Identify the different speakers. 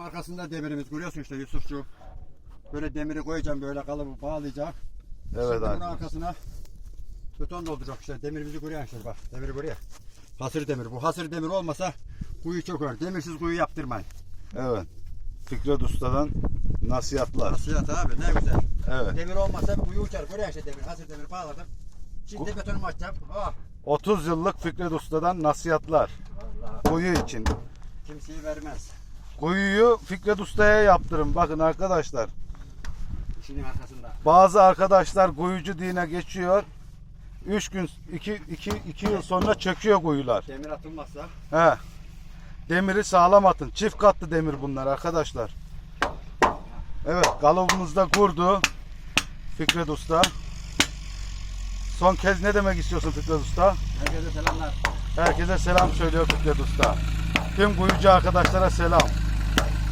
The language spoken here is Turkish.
Speaker 1: arkasında demirimiz görüyorsun işte Yusufçu. Böyle demiri koyacağım böyle kalıbı bağlayacağım.
Speaker 2: Evet
Speaker 1: Şimdi bunun
Speaker 2: arkadaşlar.
Speaker 1: arkasına beton dolduracak işte demirimizi görüyor işte bak demiri görüyor. Hasır demir bu hasır demir olmasa kuyu çok ör. Demirsiz kuyu yaptırmayın.
Speaker 2: Evet. Fikret Usta'dan nasihatlar.
Speaker 1: Nasihat abi ne güzel.
Speaker 2: Evet.
Speaker 1: Demir olmasa kuyu uçar görüyor işte demir hasır demir bağladım. Şimdi betonumu açacağım. Oh.
Speaker 2: 30 yıllık Fikret Usta'dan nasihatlar.
Speaker 1: Vallahi
Speaker 2: Kuyu için.
Speaker 1: kimseyi vermez.
Speaker 2: Kuyuyu Fikret Usta'ya yaptırın. Bakın arkadaşlar.
Speaker 1: İşinin arkasında.
Speaker 2: Bazı arkadaşlar kuyucu dine geçiyor. 3 gün 2 2 2 yıl sonra çöküyor kuyular.
Speaker 1: Demir atılmazsa
Speaker 2: He. Demiri sağlam atın. Çift katlı demir bunlar arkadaşlar. Evet, kalıbımızda kurdu Fikret Usta. Son kez ne demek istiyorsun Fikret Usta?
Speaker 1: herkese selamlar.
Speaker 2: Herkese selam söylüyor Fikret Usta. Tüm kuyucu arkadaşlara selam.